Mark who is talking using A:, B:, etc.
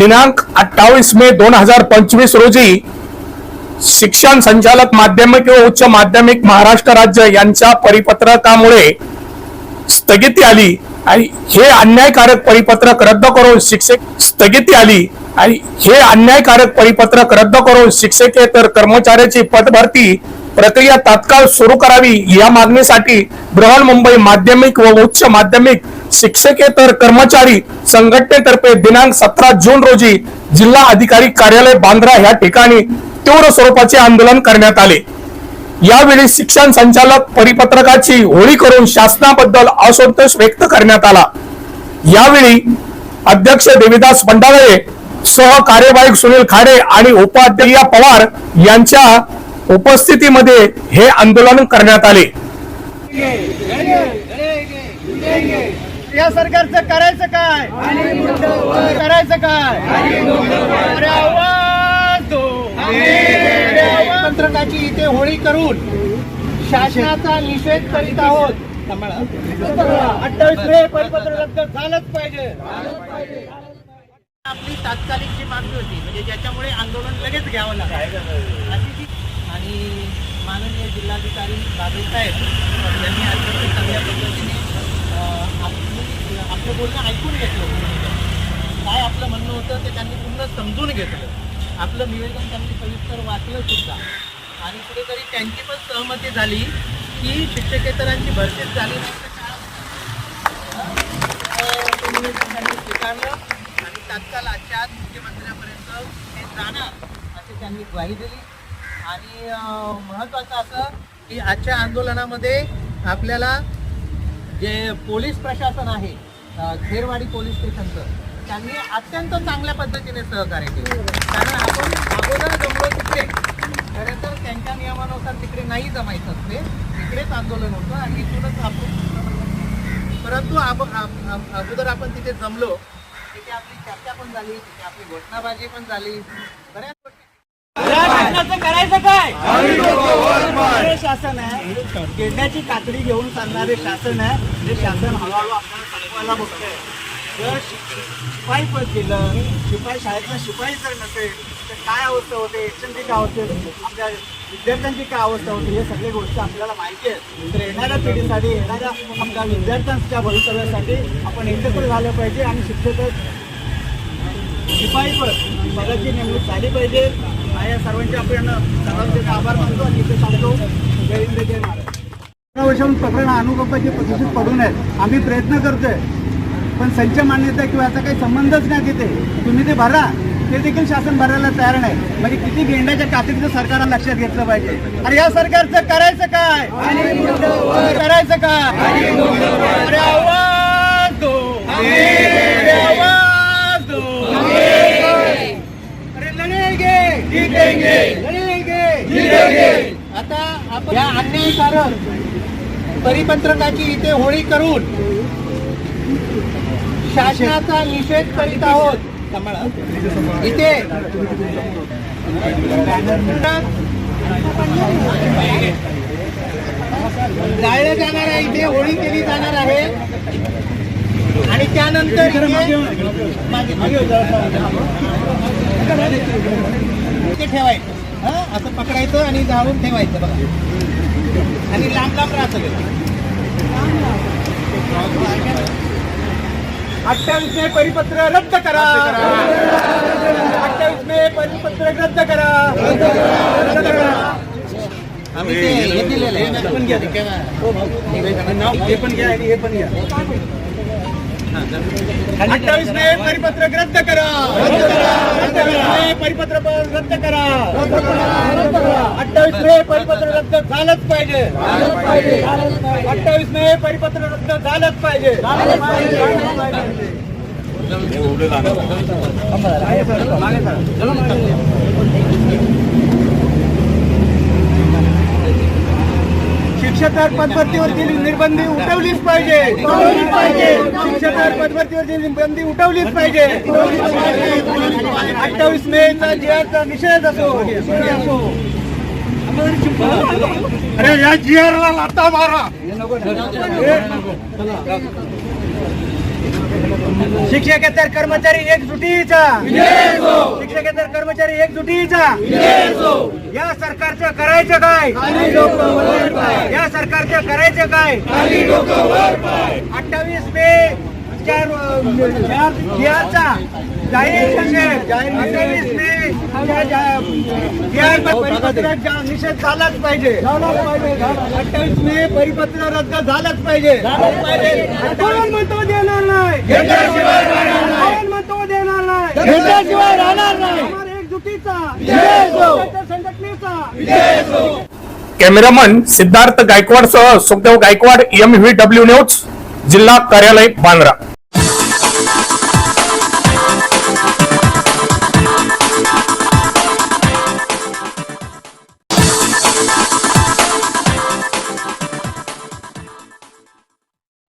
A: दिनांक अठ्ठावीस मे दोन हजार पंचवीस रोजी शिक्षण संचालक माध्यमिक व उच्च माध्यमिक महाराष्ट्र राज्य यांच्या परिपत्रकामुळे स्थगिती आली आणि हे अन्यायकारक परिपत्रक रद्द करून शिक्षक स्थगिती आली आणि हे अन्यायकारक परिपत्रक रद्द करून शिक्षकेतर कर्मचाऱ्याची पदभरती प्रक्रिया तात्काळ सुरू करावी या मागणीसाठी बृहन्मुंबई माध्यमिक व उच्च माध्यमिक शिक्षकेतर कर्मचारी संघटनेतर्फे दिनांक सतरा जून रोजी जिल्हा अधिकारी कार्यालय बांद्रा या ठिकाणी तीव्र स्वरूपाचे आंदोलन करण्यात आले. यावेळी शिक्षण संचालक परिपत्रकाची होळी करून शासनाबद्दल असंतोष व्यक्त करण्यात आला. यावेळी अध्यक्ष देविदास भंडारे सह कार्यवाहक सुनील खाडे आणि उपाध्यक्ष पवार यांच्या उपस्थितीमध्ये हे आंदोलन करण्यात आले.
B: या सरकारचं करायचं काय? करायचं काय? आवाज इथे होळी करून शासनाचा निषेध करीत आहोत. अठ्ठावीस मे परिपत्र रद्द झालंच पाहिजे. आपली तात्कालिक जी मागणी होती म्हणजे ज्याच्यामुळे आंदोलन लगेच घ्यावं लागेल. अशी जी आणि माननीय जिल्हाधिकारी बाबे साहेब यांनी अत्यंत चांगल्या पद्धतीने आपली आपलं बोलणं ऐकून घेतलं काय आपलं म्हणणं होतं ते त्यांनी पूर्ण समजून घेतलं. आपलं निवेदन त्यांनी सविस्तर वाचलं सुद्धा. आणि कुठेतरी त्यांची पण सहमती झाली की शिक्षकेतरांची भरतीच झाली नाही तर काय ते निवेदन त्यांनी स्वीकारलं आणि तात्काळ आजच्या आज मुख्यमंत्र्यांपर्यंत ते जाणार अशी त्यांनी ग्वाही दिली. आणि महत्त्वाचं असं की आजच्या आंदोलनामध्ये आपल्याला जे पोलीस प्रशासन आहे खेरवाडी पोलीस स्टेशनचं त्यांनी अत्यंत चांगल्या पद्धतीने सहकार्य केलं. कारण आपण अगोदर जमलो तिकडे खरं तर त्यांच्या नियमानुसार तिकडे नाही जमायचं असते. तिकडेच आंदोलन होतं आणि इथूनच आपण परंतु अगोदर आपण तिथे जमलो. तिथे आपली चर्चा पण झाली तिथे आपली घोषणाबाजी पण झाली. बऱ्याच करायचं काय? हे शासन आहे. गेंड्याची कातडी घेऊन चालणारे शासन आहे. हे शासन हळूहळू आपल्याला संपवायला बघतंय. जर शिपाई पण केलं शिपाई शाळेतला शिपाई जर नसेल तर काय अवस्था होते? एसएनची काय होते? आपल्या विद्यार्थ्यांची काय अवस्था होते? हे सगळे गोष्टी आपल्याला माहिती आहेत. तर येणाऱ्या पिढीसाठी येणाऱ्या आमच्या विद्यार्थ्यांच्या भवितव्यासाठी आपण एकत्र झालं पाहिजे आणि शिक्षक शिपाई पण पदाची नेमणूक झाली पाहिजे या सर्वांचे आपण सर्वांचे आभार मानतो आणि इथे सांगतो जय हिंद जय महाराज वर्षाहून प्रकरण अनुकंपाचे प्रदूषित पडू नये आम्ही प्रयत्न करतोय पण संच मान्यता किंवा याचा काही संबंधच नाही तिथे. तुम्ही ते भरा. ते देखील शासन भरायला तयार नाही. म्हणजे किती गेंड्याच्या कातडीचं सरकारला लक्षात घेतलं पाहिजे. अरे या सरकारचं करायचं काय? करायचं काय अरे आवाज दो अरे लढेंगे जीतेंगे लढेंगे जीतेंगे आता आपण या अन्यायकारक परिपत्रकाची इथे होळी करून शासनाचा निषेध करीत आहोत. इथे जाळलं जाणार आहे इथे होळी केली जाणार आहे. आणि त्यानंतर इथे- इथे ठेवायचं. हं? असं पकडायचं आणि जाळून ठेवायचं बघा. आणि लांब लांब राहतं अठ्ठावीस मे परिपत्र रद्द करा. अठ्ठावीस मे परिपत्र रद्द करा. रद्द करा. आम्ही ते हे दिलेलं आहे. पण घ्या. हे पण घ्या आणि हे पण घ्या. अठ्ठावीस मे परिपत्र रद्द करा. परिपत्र रद्द करा. अठ्ठावीस मे परिपत्र रद्द झालंच पाहिजे. अठ्ठावीस मे परिपत्र रद्द झालंच पाहिजे. शिक्षक पदभरतीवरची निर्बंधी उठवलीच पाहिजे. शिक्षक पदभरतीवरची निर्बंधी उठवलीच पाहिजे. अठ्ठावीस मे चा जिहाचा निषेध असो. असो अरे या जिहारला लाता मारा. शिक्षकेतर कर्मचारी एकजुटीचा. शिक्षकेतर कर्मचारी एकजुटीचा. या सरकारचं करायचं काय? या सरकारचं करायचं काय? अठ्ठावीस मे चार चार बिहारचा. जाहीर संदेश अठ्ठावीस मे च्या जा- बिहार परिपत्रक जा- निषेध झालाच पाहिजे. अठ्ठावीस मे परिपत्र रद्द झालंच पाहिजे. कोण म्हणतो देणार नाही? कोण म्हणतो देणार नाही? घेतल्याशिवाय राहणार नाही. एकजुटीचा संघटनेचा.
A: कॅमेरामन सिद्धार्थ गायकवाड सह Sukhdev Gaikwad M V W news जिल्हा कार्यालय बांद्रा.